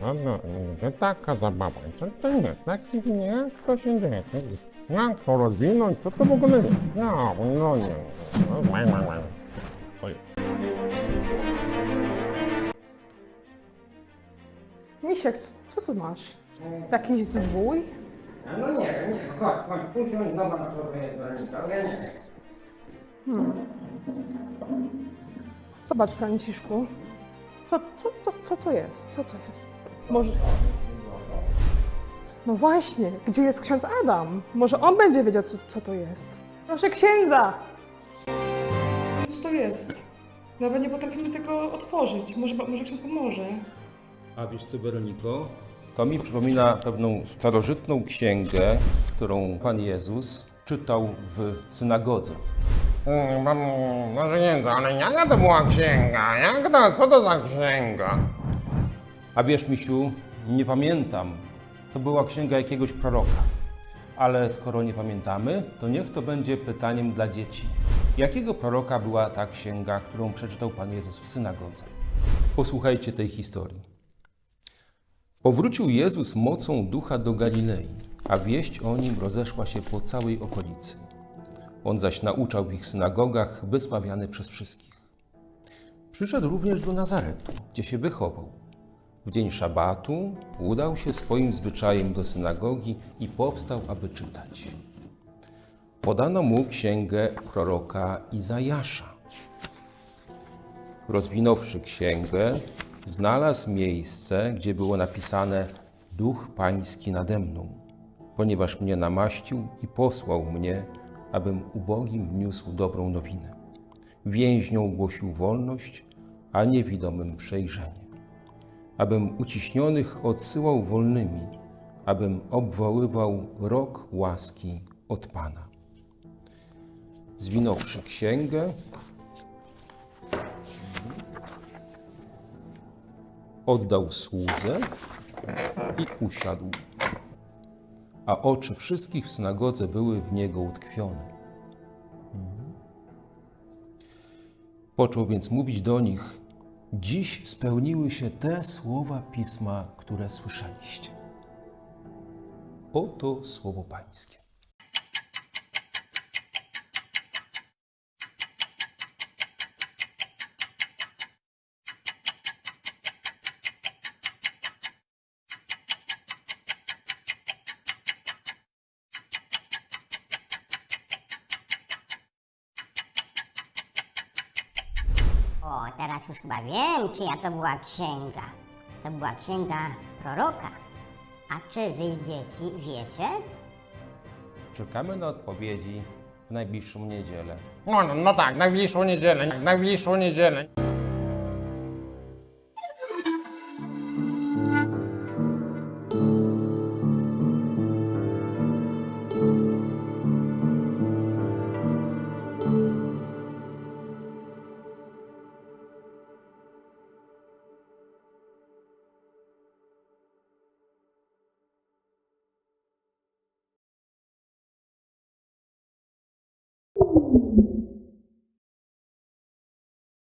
No, no, no, taka zabawa. Co to jest? Taki nie, to się dzieje? Jak to rozwinąć? Co to w ogóle jest? No, no nie. No. Oj. Misiek, co, co tu masz? Jakiś zwój? No nie wiem, nie wiem. Chodź, chodź, usiądź, zobacz, co to jest. Ja nie wiem. Zobacz, Franciszku. Co, co, co, co to jest? Co to jest? Może... No właśnie, gdzie jest ksiądz Adam? Może on będzie wiedział, co, co to jest. Proszę księdza! Co to jest? Nawet nie potrafimy tego otworzyć. Może, może ksiądz pomoże. A wiesz co, Weroniko? To mi przypomina pewną starożytną księgę, którą Pan Jezus czytał w synagodze. Mm, Mam, może nie wiem, ale jaka to była księga? Jak to, co to za księga? A wiesz, Misiu, nie pamiętam. To była księga jakiegoś proroka. Ale skoro nie pamiętamy, to niech to będzie pytaniem dla dzieci. Jakiego proroka była ta księga, którą przeczytał Pan Jezus w synagodze? Posłuchajcie tej historii. Powrócił Jezus mocą ducha do Galilei, a wieść o nim rozeszła się po całej okolicy. On zaś nauczał w ich synagogach, wysławiany przez wszystkich. Przyszedł również do Nazaretu, gdzie się wychował. W dzień szabatu udał się swoim zwyczajem do synagogi i powstał, aby czytać. Podano mu księgę proroka Izajasza. Rozwinąwszy księgę, znalazł miejsce, gdzie było napisane: Duch Pański nade mną, ponieważ mnie namaścił i posłał mnie, abym ubogim niósł dobrą nowinę. Więźniom głosił wolność, a niewidomym przejrzenie abym uciśnionych odsyłał wolnymi, abym obwoływał rok łaski od Pana. Zwinąwszy księgę, oddał słudze i usiadł, a oczy wszystkich w synagodze były w niego utkwione. Począł więc mówić do nich: Dziś spełniły się te słowa pisma, które słyszeliście. Oto słowo Pańskie. O, teraz już chyba wiem, czyja to była księga. To była księga proroka. A czy wy dzieci wiecie? Czekamy na odpowiedzi w najbliższą niedzielę. No, no, no tak, najbliższą niedzielę, najbliższą niedzielę.